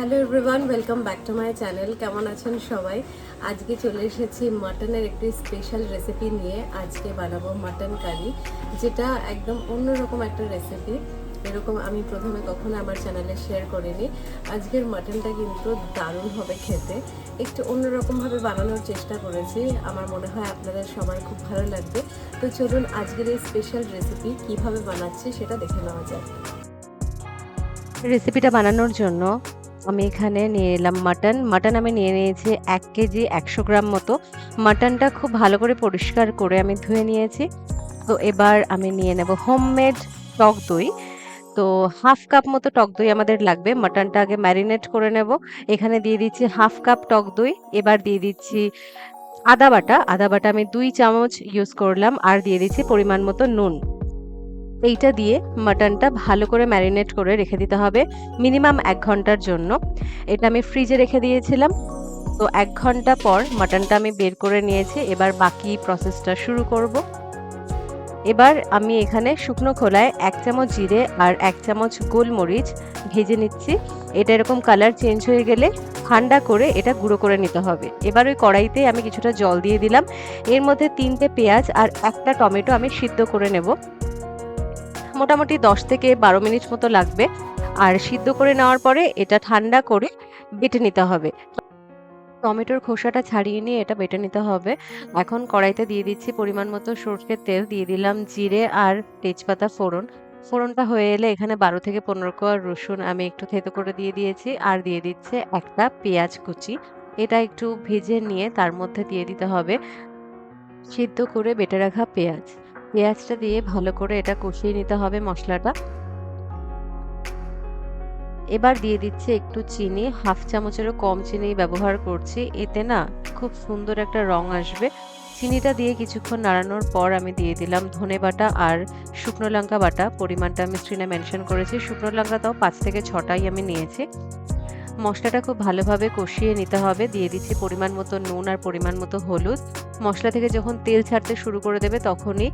Hello everyone welcome back to my channel কেমন আছেন সবাই? আজকে চলে এসেছি মাটনের একটি স্পেশাল রেসিপি নিয়ে আজকে বানাবো মাটন কারি, যেটা একদম অন্যরকম একটা রেসিপি এরকম আমি প্রথমে কখনো আমার চ্যানেলে শেয়ার করিনি। আজকের মাটনটা কিন্তু দারুণ হবে খেতে। একটু অন্যরকমভাবে বানানোর চেষ্টা করেছি। আমার মনে হয় আপনাদের সবার খুব ভালো লাগবে। তো চলুন আজকের এই স্পেশাল রেসিপি কীভাবে বানাচ্ছি সেটা দেখে নেওয়া যাক। রেসিপিটা বানানোর জন্য আমি এখানে নিয়ে এলাম মাটন। মাটন আমি নিয়ে নিয়েছি এক কেজি একশো গ্রাম মতো। মাটনটা খুব ভালো করে পরিষ্কার করে আমি ধুয়ে নিয়েছি। তো এবার আমি নিয়ে নেব হোমমেড টক দই। তো হাফ কাপ মতো টক দই আমাদের লাগবে। মাটনটা আগে ম্যারিনেট করে নেব। এখানে দিয়ে দিচ্ছি হাফ কাপ টক দই। এবার দিয়ে দিচ্ছি আদা বাটা। আদা বাটা আমি দুই চামচ ইউজ করলাম। আর দিয়ে দিচ্ছি পরিমাণ মতো নুন। এইটা দিয়ে মাটনটা ভালো করে ম্যারিনেট করে রেখে দিতে হবে মিনিমাম এক ঘণ্টার জন্য। এটা আমি ফ্রিজে রেখে দিয়েছিলাম। তো এক ঘণ্টা পর মাটনটা আমি বের করে নিয়েছি। এবার বাকি প্রসেসটা শুরু করব। এবার আমি এখানে শুকনো খোলায় এক চামচ জিরে আর এক চামচ গোলমরিচ ভেজে নিচ্ছি। এটা এরকম কালার চেঞ্জ হয়ে গেলে ঠান্ডা করে এটা গুঁড়ো করে নিতে হবে। এবার ওই কড়াইতে আমি কিছুটা জল দিয়ে দিলাম। এর মধ্যে তিনটে পেঁয়াজ আর একটা টমেটো আমি সিদ্ধ করে নেব। মোটামুটি দশ থেকে বারো মিনিট মতো লাগবে। আর সিদ্ধ করে নেওয়ার পরে এটা ঠান্ডা করে বেটে নিতে হবে। টমেটোর খোসাটা ছাড়িয়ে নিয়ে এটা বেটে নিতে হবে। এখন কড়াইতে দিয়ে দিচ্ছি পরিমাণ মতো সর্ষের তেল, দিয়ে দিলাম জিরে আর তেজপাতা ফোড়ন। ফোড়নটা হয়ে এলে এখানে বারো থেকে পনেরো কোয়া রসুন আমি একটু থেতো করে দিয়ে দিয়েছি আর দিয়ে দিচ্ছে একটা পেঁয়াজ কুচি। এটা একটু ভেজে নিয়ে তার মধ্যে দিয়ে দিতে হবে। সিদ্ধ করে বেটে রাখা পেঁয়াজ। পেঁয়াজটা দিয়ে ভালো করে এটা কষিয়ে নিতে হবে মশলাটা এবার দিয়ে দিচ্ছে একটু চিনি, হাফ চামচেরও কম চিনি ব্যবহার করছি। এতে না খুব সুন্দর একটা রং আসবে। চিনিটা দিয়ে কিছুক্ষণ নাড়ানোর পর আমি দিয়ে দিলাম ধনে বাটা আর শুকনো লঙ্কা বাটা। পরিমাণটা আমি স্ক্রিনে মেনশন করেছি। শুকনো লঙ্কা তাও পাঁচ থেকে ছটাই আমি নিয়েছি। মশলাটা খুব ভালোভাবে কষিয়ে নিতে হবে। দিয়ে দিচ্ছি পরিমাণ মতো নুন আর পরিমাণ মতো হলুদ। মশলা থেকে যখন তেল ছাড়তে শুরু করে দেবে তখনই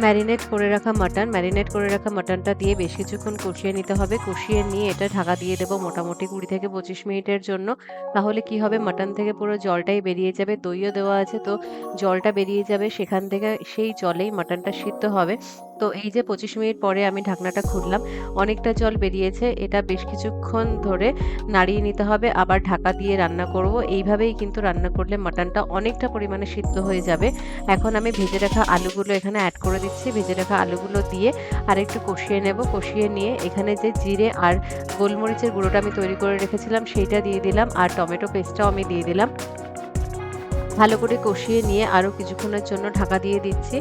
ম্যারিনেট করে রাখা মাটন। ম্যারিনেট করে রাখা মাটনটা দিয়ে বেশ কিছুক্ষণ কষিয়ে নিতে হবে। কষিয়ে নিয়ে এটা ঢাকা দিয়ে দেবো মোটামুটি কুড়ি থেকে পঁচিশ মিনিটের জন্য। তাহলে কি হবে? মাটন থেকে পুরো জলটাই বেরিয়ে যাবে, দইও দেওয়া আছে। তো জলটা বেরিয়ে যাবে সেখান থেকে সেই জলেই মাটনটা সিদ্ধ হবে। তো এই যে পঁচিশ মিনিট পরে আমি ঢাকনাটা খুললাম, অনেকটা জল বেরিয়েছে। এটা বেশ কিছুক্ষণ ধরে নাড়িয়ে নিতে হবে। আবার ঢাকা দিয়ে রান্না করব। এইভাবেই কিন্তু রান্না করলে মাটনটা অনেকটা পরিমাণে সিদ্ধ হয়ে যাবে। এখন আমি ভেজে রাখা আলুগুলো এখানে অ্যাড করে দিচ্ছি, ভেজে রাখা আলুগুলো দিয়ে আর একটু কষিয়ে নেব। কষিয়ে নিয়ে এখানে যে জিরে আর গোলমরিচের গুঁড়োটা আমি তৈরি করে রেখেছিলাম, সেইটা দিয়ে দিলাম আর টমেটো পেস্টটাও আমি দিয়ে দিলাম। ভালো করে কষিয়ে নিয়ে আরও কিছুক্ষণের জন্য ঢাকা দিয়ে দিচ্ছি।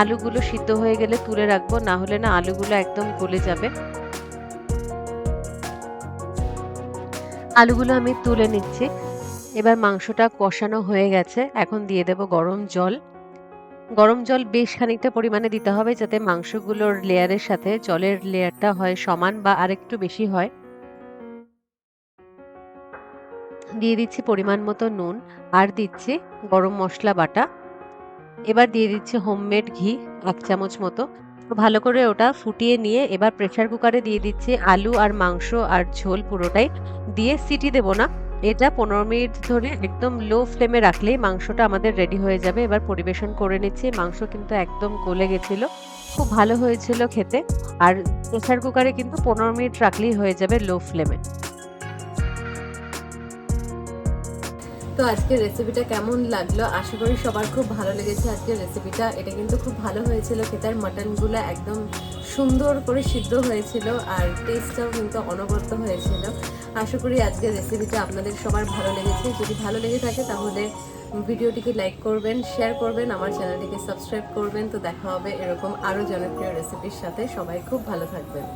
আলুগুলো সিদ্ধ হয়ে গেলে তুলে রাখব, না হলে না আলুগুলো একদম গলে যাবে। আলুগুলো আমি তুলে নিচ্ছি। এবার মাংসটা কষানো হয়ে গেছে, এখন দিয়ে দেব গরম জল। গরম জল বেশ খানিকটা পরিমাণে দিতে হবে যাতে মাংসগুলোর লেয়ারের সাথে জলের লেয়ারটা হয় সমান বা আরেকটু বেশি হয়। দিয়ে দিচ্ছি পরিমাণ মতো নুন আর দিচ্ছি গরম মশলা বাটা। এবার দিয়ে দিচ্ছি হোমমেড ঘি এক চামচ মতো। ভালো করে ওটা ফুটিয়ে নিয়ে এবার প্রেশার কুকারে দিয়ে দিচ্ছি আলু আর মাংস আর ঝোল পুরোটাই। দিয়ে সিটি দেবো না। এটা পনেরো মিনিট ধরে একদম লো ফ্লেমে রাখলেই মাংসটা আমাদের রেডি হয়ে যাবে। এবার পরিবেশন করে নিচ্ছি। মাংস কিন্তু একদম গলে গেছিল। খুব ভালো হয়েছিল খেতে। আর প্রেসার কুকারে কিন্তু পনেরো মিনিট রাখলেই হয়ে যাবে লো ফ্লেমে তো আজকের রেসিপিটা কেমন লাগল? আশা করি সবার খুব ভালো লেগেছে আজকের রেসিপিটা এটা কিন্তু খুব ভালো হয়েছিল খেতে। আর মাটনগুলো একদম সুন্দর করে সিদ্ধ হয়েছিল আর টেস্টটাও কিন্তু অনবরত হয়েছিল। আশা করি আজকের রেসিপিটা আপনাদের সবার ভালো লেগেছে। যদি ভালো লেগে থাকে তাহলে ভিডিওটিকে লাইক করবেন শেয়ার করবেন, আমার চ্যানেলটিকে সাবস্ক্রাইব করবেন। তো দেখা হবে এরকম আরও জনপ্রিয় রেসিপির সাথে। সবাই খুব ভালো থাকবেন।